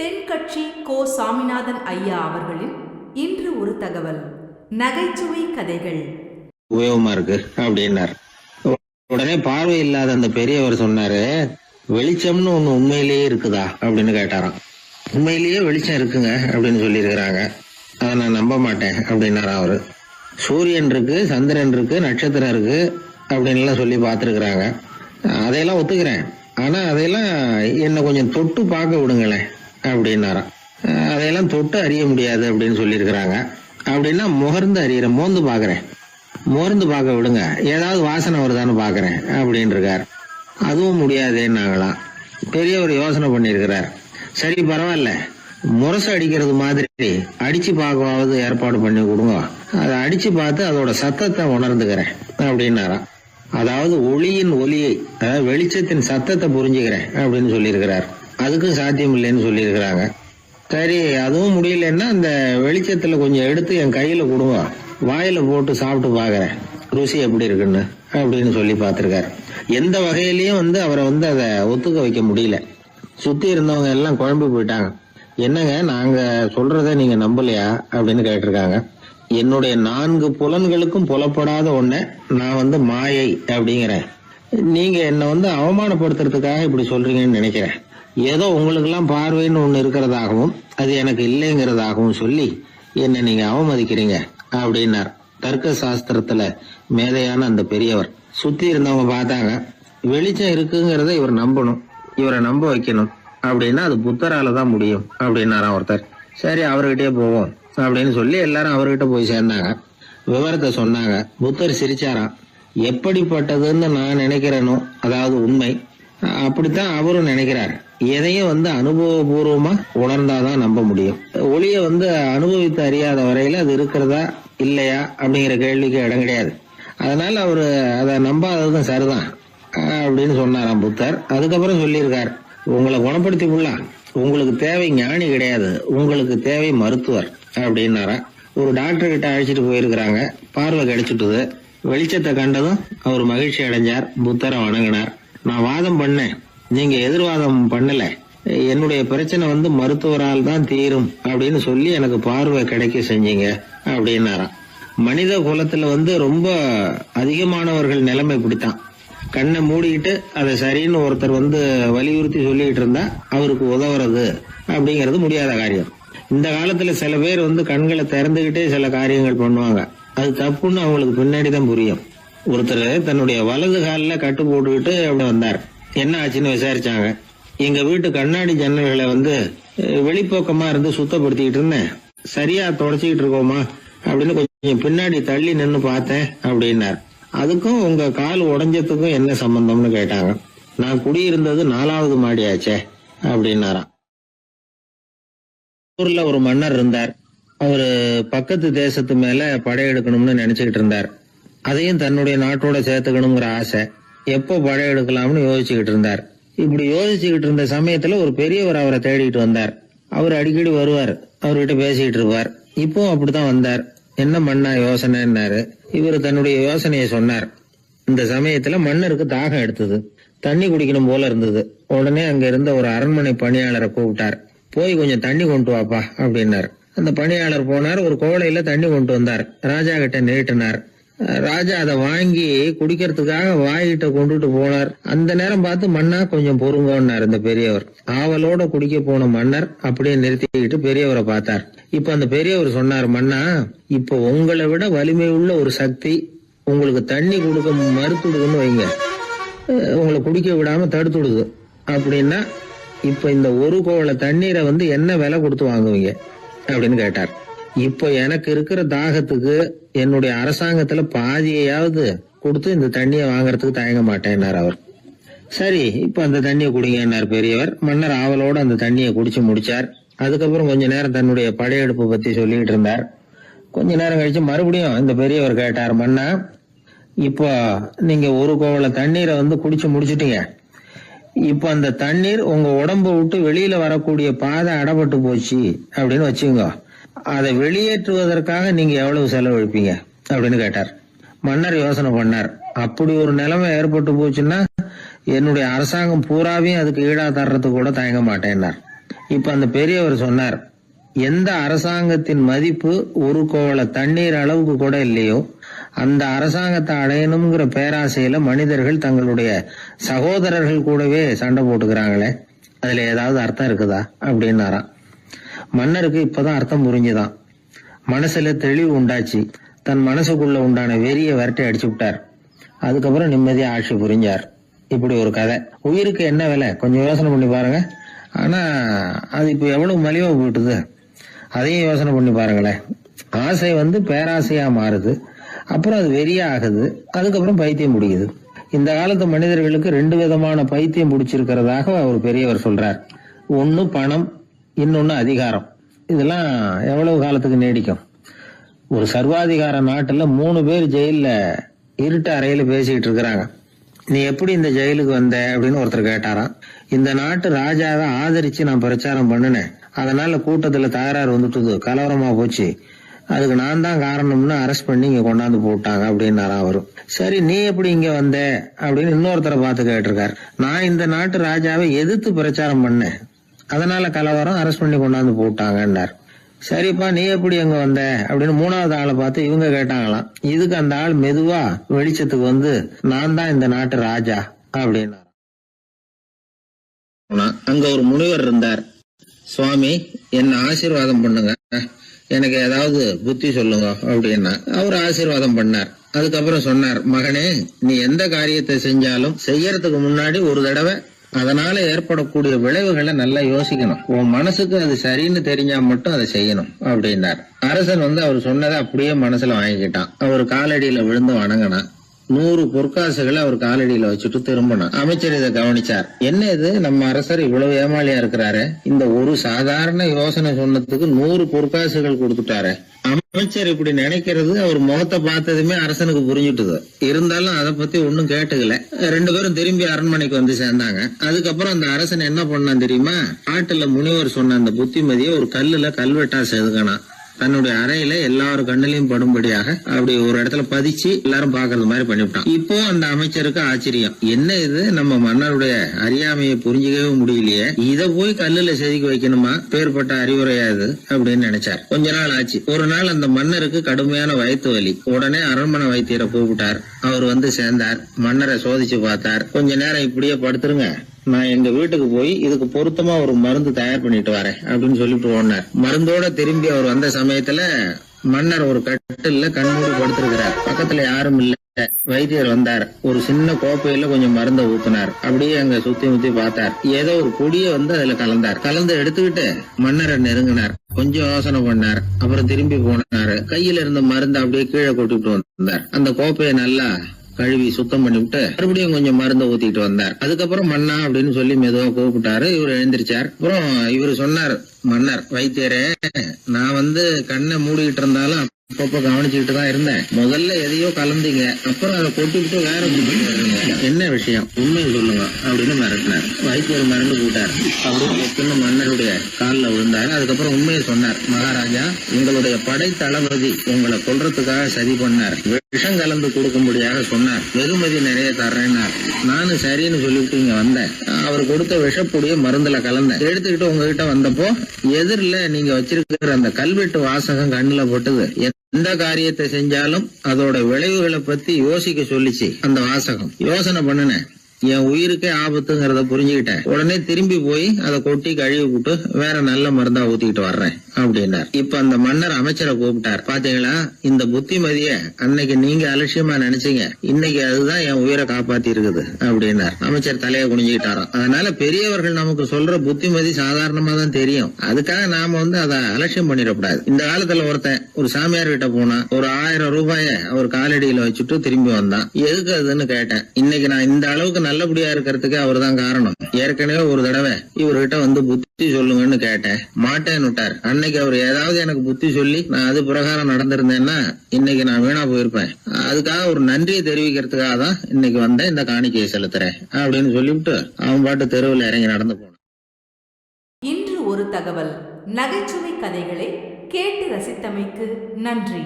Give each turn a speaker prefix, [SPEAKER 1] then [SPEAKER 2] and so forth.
[SPEAKER 1] தென்கட்சி கோ சாமிநாதன் ஐயா அவர்களின் இன்று ஒரு தகவல். நகைச்சுவை கதைகள்.
[SPEAKER 2] உபயோகமா இருக்கு? அப்படின்னார். உடனே பார்வை இல்லாத அந்த பெரியவர் சொன்னாரு வெளிச்சம்னு ஒண்ணு உண்மையிலேயே இருக்குதா? அப்படின்னு கேட்டாராம். உண்மையிலேயே வெளிச்சம் இருக்குங்க அப்படின்னு சொல்லியிருக்கிறாங்க. அதை நான் நம்ப மாட்டேன் அப்படின்னாராம் அவரு. சூரியன் இருக்கு சந்திரன் இருக்கு நட்சத்திரம் இருக்கு அப்படின்லாம் சொல்லி பார்த்துருக்குறாங்க. அதையெல்லாம் ஒத்துக்கிறேன். ஆனா அதையெல்லாம் என்னை கொஞ்சம் தொட்டு பார்க்க விடுங்களேன். அப்படின்னாராம். அதையெல்லாம் தொட்டு அறிய முடியாது அப்படின்னு சொல்லியிருக்கிறாங்க. அப்படின்னா முகர்ந்து அறியிறேன் மோந்து பார்க்குறேன். மோர்ந்து பார்க்க விடுங்க. ஏதாவது வாசனை வருதான்னு பார்க்குறேன் அப்படின்னு இருக்கார் அதுவும் முடியாதேன்னாங்களாம். பெரியவர் யோசனை பண்ணியிருக்கிறார். சரி பரவாயில்ல. முரசு அடிக்கிறது மாதிரி அடிச்சு பார்க்கவாவது ஏற்பாடு பண்ணி கொடுங்க. அதை அடிச்சு பார்த்து அதோட சத்தத்தை உணர்ந்துக்கிறேன் அப்படின்னாராம். அதாவது ஒளியின் ஒலியை அதாவது வெளிச்சத்தின் சத்தத்தை புரிஞ்சுக்கிறேன் அப்படின்னு சொல்லியிருக்கிறார். அதுக்கும் சாத்தியம் இல்லைன்னு சொல்லியிருக்கிறாங்க. சரி அதுவும் முடியலன்னா அந்த வெளிச்சத்தில் கொஞ்சம் எடுத்து என் கையில் கொடுங்க. வாயில் போட்டு சாப்பிட்டு பார்க்குறேன். ருசி எப்படி இருக்குன்னு அப்படின்னு சொல்லி பார்த்துருக்காரு. எந்த வகையிலையும் வந்து அவரை வந்து அதை ஒத்துக்க வைக்க முடியல. சுற்றி இருந்தவங்க எல்லாம் குழம்பு போயிட்டாங்க. என்னங்க நாங்கள் சொல்கிறத நீங்கள் நம்பலையா அப்படின்னு கேட்டிருக்காங்க. என்னுடைய நான்கு புலன்களுக்கும் புலப்படாத ஒன்று நான் வந்து மாயை அப்படிங்கிறேன். நீங்கள் என்னை வந்து அவமானப்படுத்துறதுக்காக இப்படி சொல்கிறீங்கன்னு நினைக்கிறேன். ஏதோ உங்களுக்கெல்லாம் பார்வைன்னு ஒன்று இருக்கிறதாகவும் அது எனக்கு இல்லைங்கிறதாகவும் சொல்லி என்னை நீங்க அவமதிக்கிறீங்க அப்படின்னார். தர்க்க சாஸ்திரத்துல மேதையான அந்த பெரியவர். சுத்தி இருந்தவங்க பார்த்தாங்க வெளிச்சம் இருக்குங்கிறத இவர் நம்பணும் இவரை நம்ப வைக்கணும் அப்படின்னா அது புத்தரால தான் முடியும் அப்படின்னாராம் ஒருத்தர். சரி அவர்கிட்டயே போவோம் அப்படின்னு சொல்லி எல்லாரும் அவர்கிட்ட போய் சேர்ந்தாங்க. விவரத்தை சொன்னாங்க புத்தர் சிரிச்சாராம் எப்படிப்பட்டதுன்னு நான் நினைக்கிறேனோ அதாவது உண்மை அப்படித்தான் அவரும் நினைக்கிறார். எதையும் வந்து அனுபவபூர்வமா உணர்ந்தாதான் நம்ப முடியும். ஒளிய வந்து அனுபவித்து அறியாத வரையில அது இருக்கிறதா இல்லையா அப்படிங்கிற கேள்விக்கு இடம் கிடையாது. அதனால அவரு அதை நம்பாததும் சரிதான் அப்படின்னு சொன்னாராம் புத்தர். அதுக்கப்புறம் சொல்லியிருக்கார் உங்களை குணப்படுத்தி விடலாம் உங்களுக்கு தேவை ஞானி கிடையாது. உங்களுக்கு தேவை மருத்துவர் அப்படின்னாரா. ஒரு டாக்டர் கிட்ட அழைச்சிட்டு போயிருக்கிறாங்க. பார்வை கிடைச்சிட்டுது. வெளிச்சத்தை கண்டதும் அவர் மகிழ்ச்சி அடைஞ்சார். புத்தரை வணங்கினார். நான் வாதம் பண்ணேன். நீங்க எதிர்வாதம் பண்ணல. என்னுடைய பிரச்சனை வந்து மருத்துவரால் தான் தீரும் அப்படின்னு சொல்லி எனக்கு பார்வை கிடைக்க செஞ்சீங்க அப்படின்னாராம். மனித குலத்துல வந்து ரொம்ப அதிகமானவர்கள் நிலைமை இப்படித்தான். கண்ணை மூடிக்கிட்டு அதை சரின்னு ஒருத்தர் வந்து வலியுறுத்தி சொல்லிட்டு இருந்தா அவருக்கு உதவுறது அப்படிங்கிறது முடியாத காரியம். இந்த காலத்துல சில பேர் வந்து கண்களை திறந்துகிட்டே சில காரியங்கள் பண்ணுவாங்க. அது தப்புன்னு அவங்களுக்கு பின்னாடி தான் புரியும். ஒருத்தர் தன்னுடைய வலது காலில் கட்டு போட்டுக்கிட்டு அப்படி வந்தார். என்ன ஆச்சுன்னு விசாரிச்சாங்க. எங்க வீட்டு கண்ணாடி ஜன்னல்களை வந்து அஹ், வெளிப்பக்கமா இருந்து சுத்தப்படுத்திக்கிட்டு இருந்தேன். சரியா தொடச்சிக்கிட்டு இருக்கோமா? அப்படின்னு கொஞ்சம் பின்னாடி தள்ளி நின்று பார்த்தேன் அப்படின்னார். அதுக்கும் உங்க கால் உடஞ்சதுக்கும் என்ன சம்பந்தம்னு கேட்டாங்க. நான் குடியிருந்தது நாலாவது மாடியாச்சே அப்படின்னாராம். ஊர்ல ஒரு மன்னர் இருந்தார். அவரு பக்கத்து தேசத்து மேல படையெடுக்கணும்னு நினைச்சுக்கிட்டு இருந்தார். அதையும் தன்னுடைய நாட்டோட சேர்த்துக்கணுங்கிற ஆசை. எப்போ படையெடுக்கலாம்னு யோசிச்சுக்கிட்டு இருந்தார். இப்படி யோசிச்சுக்கிட்டு இருந்த சமயத்துல ஒரு பெரியவர் அவரை தேடிட்டு வந்தார். அவர் அடிக்கடி வருவார். அவர்கிட்ட பேசிக்கிட்டு இருப்பார். இப்போ அப்படித்தான் வந்தார். என்ன மண்ணா யோசனைன்னாரு. இவர் தன்னுடைய யோசனையை சொன்னார். இந்த சமயத்துல மன்னருக்கு தாகம் எடுத்தது. தண்ணி குடிக்கணும் போல இருந்தது. உடனே அங்க இருந்த ஒரு அரண்மனை பணியாளரை கூப்பிட்டார். போய் கொஞ்சம் தண்ணி கொண்டு வாப்பா அப்படின்னார். அந்த பணியாளர் போனார். ஒரு கோலையில தண்ணி கொண்டு வந்தார். ராஜா கிட்ட நீட்டினார். ராஜா அதை வாங்கி குடிக்கிறதுக்காக வாய்கிட்ட கொண்டுட்டு போனார். அந்த நேரம் பார்த்து மன்னா கொஞ்சம் பொறுங்கன்னார் இந்த பெரியவர். ஆவலோட குடிக்க போன மன்னர் அப்படியே நிறுத்திக்கிட்டு பெரியவரை பார்த்தார். இப்ப அந்த பெரியவர் சொன்னார் மன்னா இப்ப உங்களை விட வலிமை உள்ள ஒரு சக்தி உங்களுக்கு தண்ணி கொடுக்க மறுத்துடுதுன்னு வைங்க. உங்களை குடிக்க விடாம தடுத்துடுது அப்படின்னா இப்ப இந்த ஒரு கோவள தண்ணீரை வந்து என்ன விலை கொடுத்து வாங்குவீங்க? அப்படின்னு கேட்டார். இப்போ எனக்கு இருக்கிற தாகத்துக்கு என்னுடைய அரசாங்கத்துல பாதியையாவது கொடுத்து இந்த தண்ணியை வாங்குறதுக்கு தயங்க மாட்டேன்னார் அவர். சரி இப்ப அந்த தண்ணியை குடிங்கன்னார் பெரியவர். மன்னர் ஆவலோட அந்த தண்ணியை குடிச்சு முடிச்சார். அதுக்கப்புறம் கொஞ்ச நேரம் தன்னுடைய படையெடுப்பு பத்தி சொல்லிட்டு இருந்தார். கொஞ்ச நேரம் கழிச்சு மறுபடியும் இந்த பெரியவர் கேட்டார் மன்னா இப்போ நீங்க ஒரு கோவள தண்ணீரை வந்து குடிச்சு முடிச்சிட்டீங்க. இப்போ அந்த தண்ணீர் உங்க உடம்ப விட்டு வெளியில வரக்கூடிய பாதை அடப்பட்டு போச்சு. அப்படின்னு வச்சுங்க அதை வெளியேற்றுவதற்காக நீங்க எவ்வளவு செலவழிப்பீங்க? அப்படின்னு கேட்டார். மன்னர் யோசனை பண்ணார். அப்படி ஒரு நிலைமை ஏற்பட்டு போச்சுன்னா என்னுடைய அரசாங்கம் பூராவையும் அதுக்கு ஈடா தர்றதுக்கு கூட தயங்க மாட்டேன்னார். இப்ப அந்த பெரியவர் சொன்னார் எந்த அரசாங்கத்தின் மதிப்பு ஒரு கோவள தண்ணீர் அளவுக்கு கூட இல்லையோ அந்த அரசாங்கத்தை அடையணுங்கிற பேராசையில மனிதர்கள் தங்களுடைய சகோதரர்கள் கூடவே சண்டை போட்டுக்கிறாங்களே அதுல ஏதாவது அர்த்தம் இருக்குதா? அப்படின்னாராம். மன்னருக்கு இப்பதான் அர்த்தம் புரிஞ்சுதான் மனசுல தெளிவு உண்டாச்சு. தன் மனசுக்குள்ள உண்டான வெறிய விரட்டி அடிச்சு விட்டார். அதுக்கப்புறம் நிம்மதியா ஆட்சி புரிஞ்சார். இப்படி ஒரு கதை. உயிருக்கு என்ன விலை? கொஞ்சம் யோசனை பண்ணி பாருங்க. ஆனா அது இப்போ எவ்வளவு மலிவா போயிட்டுது? அதையும் யோசனை பண்ணி பாருங்களேன். ஆசை வந்து பேராசையா மாறுது. அப்புறம் அது வெறியா ஆகுது. அதுக்கப்புறம் பைத்தியம் பிடிக்குது. இந்த காலத்து மனிதர்களுக்கு ரெண்டு விதமான பைத்தியம் பிடிச்சிருக்கிறதாக ஒரு பெரியவர் சொல்றார். ஒன்னு பணம் இன்னொன்று அதிகாரம். இதெல்லாம் எவ்வளவு காலத்துக்கு நீடிக்கும்? ஒரு சர்வாதிகார நாட்டில் மூணு பேர் ஜெயிலில் இருட்டு அறையில் பேசிக்கிட்டு இருக்கிறாங்க. நீ எப்படி இந்த ஜெயிலுக்கு வந்த அப்படின்னு ஒருத்தர் கேட்டாராம். இந்த நாட்டு ராஜாவை ஆதரித்து நான் பிரச்சாரம் பண்ணினேன். அதனால் கூட்டத்தில் தகராறு வந்துட்டுது. கலவரமாக போச்சு. அதுக்கு நான் தான் காரணம்னு அரெஸ்ட் பண்ணி இங்கே கொண்டாந்து போட்டாங்க அப்படின்னாராம் அவரும் சரி நீ எப்படி இங்கே வந்த அப்படின்னு இன்னொருத்தரை பார்த்து கேட்டிருக்காரு. நான் இந்த நாட்டு ராஜாவை எதிர்த்து பிரச்சாரம் பண்ணேன். அதனால கலவரம் அரெஸ்ட் பண்ணி கொண்டாந்து போட்டாங்கன்னார். சரிப்பா நீ எப்படி அங்க வந்த? அப்படின்னு மூணாவது ஆளை பார்த்து இவங்க கேட்டாங்களாம். இதுக்கு அந்த ஆள் மெதுவா வெளிச்சத்துக்கு வந்து நான் தான் இந்த நாட்டு ராஜா அப்படின்னா அங்க ஒரு முனிவர் இருந்தார். சுவாமி என்ன ஆசீர்வாதம் பண்ணுங்க. எனக்கு ஏதாவது புத்தி சொல்லுங்க அப்படின்னா அவர் ஆசீர்வாதம் பண்ணார். அதுக்கப்புறம் சொன்னார் மகனே நீ எந்த காரியத்தை செஞ்சாலும் செய்யறதுக்கு முன்னாடி ஒரு தடவை அதனால ஏற்படக்கூடிய விளைவுகளை நல்லா யோசிக்கணும். உன் மனசுக்கு அது சரின்னு தெரிஞ்சா மட்டும் அதை செய்யணும் அப்படின்னார். அரசன் வந்து அவர் சொன்னதை அப்படியே மனசுல வாங்கிக்கிட்டான். அவர் காலடியில விழுந்து வணங்கினான். நூறு பொற்காசுகளை அவர் காலடியில வச்சுட்டு திரும்பினான் அமைச்சர் இதை கவனிச்சார். என்ன இது? நம்ம அரசர் இவ்வளவு ஏமாளியா இருக்கிறாரு. இந்த ஒரு சாதாரண யோசனை சொன்னதுக்கு நூறு பொற்காசுகள் கொடுத்துட்டாரு. அமைச்சர் இப்படி நினைக்கிறது அவர் முகத்தை பார்த்ததுமே அரசனுக்கு புரிஞ்சுட்டுது. இருந்தாலும் அதை பத்தி ஒன்னும் கேட்டுக்கல. ரெண்டு பேரும் திரும்பி அரண்மனைக்கு வந்து சேர்ந்தாங்க. அதுக்கப்புறம் அந்த அரசன் என்ன பண்ணான் தெரியுமா? ஆட்டுல முனிவர் சொன்ன அந்த புத்திமதியை ஒரு கல்லுல கல்வெட்டா செதுக்கணும் தன்னுடைய அறையில எல்லாரும் கண்ணிலையும் படும்படியாக அப்படி ஒரு இடத்துல பதிச்சு எல்லாரும் பாக்குறது மாதிரி பண்ணிவிட்டான். இப்போ அந்த அமைச்சருக்கு ஆச்சரியம். என்ன இது? நம்ம மன்னருடைய அறியாமையை புரிஞ்சுக்கவே முடியலையே. இத போய் கல்லுல செதுக்கி வைக்கணுமா? பேர்பட்ட அறிவுரையா இது? அப்படின்னு நினைச்சார். கொஞ்ச நாள் ஆச்சு. ஒரு நாள் அந்த மன்னருக்கு கடுமையான வயிற்று வலி. உடனே அரண்மனை வைத்தியரை கூப்பிட்டார். அவர் வந்து சேர்ந்தார். மன்னரை சோதிச்சு பார்த்தார். கொஞ்ச நேரம் இப்படியே படுத்துருங்க. நான் எங்க வீட்டுக்கு போய் இதுக்கு பொருத்தமா ஒரு மருந்து தயார் பண்ணிட்டு வரேன் அப்படின்னு சொல்லிட்டு போனார் மருந்தோட திரும்பி அவர் வந்த சமயத்துல மன்னர் ஒரு கட்டில்ல கண்மூடி படுத்திருக்கிறார். பக்கத்துல யாரும் இல்ல. வைத்தியர் வந்தார். ஒரு சின்ன கோப்பையில கொஞ்சம் மருந்த ஊத்துனார். அப்படியே அங்க சுத்தி முத்தி பார்த்தார். ஏதோ ஒரு பொடிய வந்து அதுல கலந்தார். கலந்து எடுத்துக்கிட்டு மன்னரை நெருங்கினார். கொஞ்சம் யோசனை பண்ணார். அப்புறம் திரும்பி போனாரு. கையில இருந்த மருந்து அப்படியே கீழே கொட்டிட்டு வந்தார். அந்த கோப்பையை நல்லா கழுவி சுத்தம் பண்ணிவிட்டு மறுபடியும் கொஞ்சம் மருந்த ஊத்திட்டு வந்தார். அதுக்கப்புறம் மன்னா அப்படின்னு சொல்லி மெதுவா கூப்பிட்டாரு. இவர் எழுந்திருச்சார். அப்புறம் இவர் சொன்னார் மன்னர் வைத்தியரே நான் வந்து கண்ணை மூடிட்டு இருந்தாலும் அப்பப்ப கவனிச்சுக்கிட்டு தான் இருந்தேன். முதல்ல எதையோ கலந்தீங்க அப்புறம் அதை கொட்டிவிட்டு வேற. என்ன விஷயம்? உண்மையை சொல்லுங்க அப்படின்னு மிரட்டினார். வைத்தியர் மிரண்டு போட்டார். அப்படின்னு மன்னருடைய காலில் விழுந்தார். அதுக்கப்புறம் உண்மையை சொன்னார். மகாராஜா உங்களுடைய படை தளபதி உங்களை கொல்றதுக்காக சதி பண்ணார். விஷம் கலந்து கொடுக்கும்படியாக சொன்னார். வெகுமதி நிறைய தர்றேன்னார். நானும் சரின்னு சொல்லிட்டு இங்க வந்தேன். அவர் கொடுத்த விஷப்பொடிய மருந்துல கலந்தேன். எடுத்துக்கிட்டு உங்ககிட்ட வந்தப்போ எதிரில நீங்க வச்சிருக்கிற அந்த கல்வெட்டு வாசகம் கண்ணுல பட்டது. எந்த காரியத்தை செஞ்சாலும் அதோட விளைவுகளை பத்தி யோசிக்க சொல்லிச்சு அந்த வாசகம். யோசனை பண்ணுனேன். என் உயிருக்கே ஆபத்துங்கிறத புரிஞ்சுக்கிட்டேன். உடனே திரும்பி போய் அதை கொட்டி கழுவி விட்டு வேற நல்ல மருந்தா ஊத்திக்கிட்டு வர்றேன் அப்படின்னார். இப்ப அந்த மன்னர் அமைச்சரை கூப்பிட்டார். பாத்தீங்களா? இந்த புத்திமதிய அன்னைக்கு நீங்க அலட்சியமா நினைச்சீங்க. இன்னைக்கு அதுதான் என் உயிரை காப்பாத்தி இருக்குது அப்படின்னார். அமைச்சர் தலையை குனிஞ்சுக்கிட்டாராம். அதனால பெரியவர்கள் நமக்கு சொல்ற புத்திமதி சாதாரணமா தான் தெரியும். அதுக்காக நாம வந்து அதை அலட்சியம் பண்ணிடக்கூடாது. இந்த காலத்துல ஒருத்தன் ஒரு சாமியார் கிட்ட போனா ஒரு ஆயிரம் ரூபாய அவர் காலடியில வச்சுட்டு திரும்பி வந்தான். எதுக்கு அதுன்னு கேட்டேன். இன்னைக்கு நான் இந்த அளவுக்கு நல்லபடியா இருக்கிறதுக்கு அவர் தான் காரணம். ஏற்கனவே ஒரு தடவை இவர்கிட்ட வந்து புத்தி சொல்லுங்கன்னு கேட்டேன். மாட்டேன்னு விட்டார். அன்னைக்கு அவர் ஏதாவது எனக்கு புத்தி சொல்லி நான் அது பிரகாரம் நடந்திருந்தேன்னா இன்னைக்கு நான் வீணா போயிருப்பேன். அதுக்காக ஒரு நன்றியை தெரிவிக்கிறதுக்காக தான் இன்னைக்கு வந்தேன். இந்த காணிக்கையை செலுத்துறேன் அப்படின்னு சொல்லிவிட்டு அவன் பாட்டு தெருவில் இறங்கி நடந்து போனான்.
[SPEAKER 1] இன்று ஒரு தகவல். நகைச்சுவை கதைகளை கேட்டு ரசித்தமைக்கு நன்றி.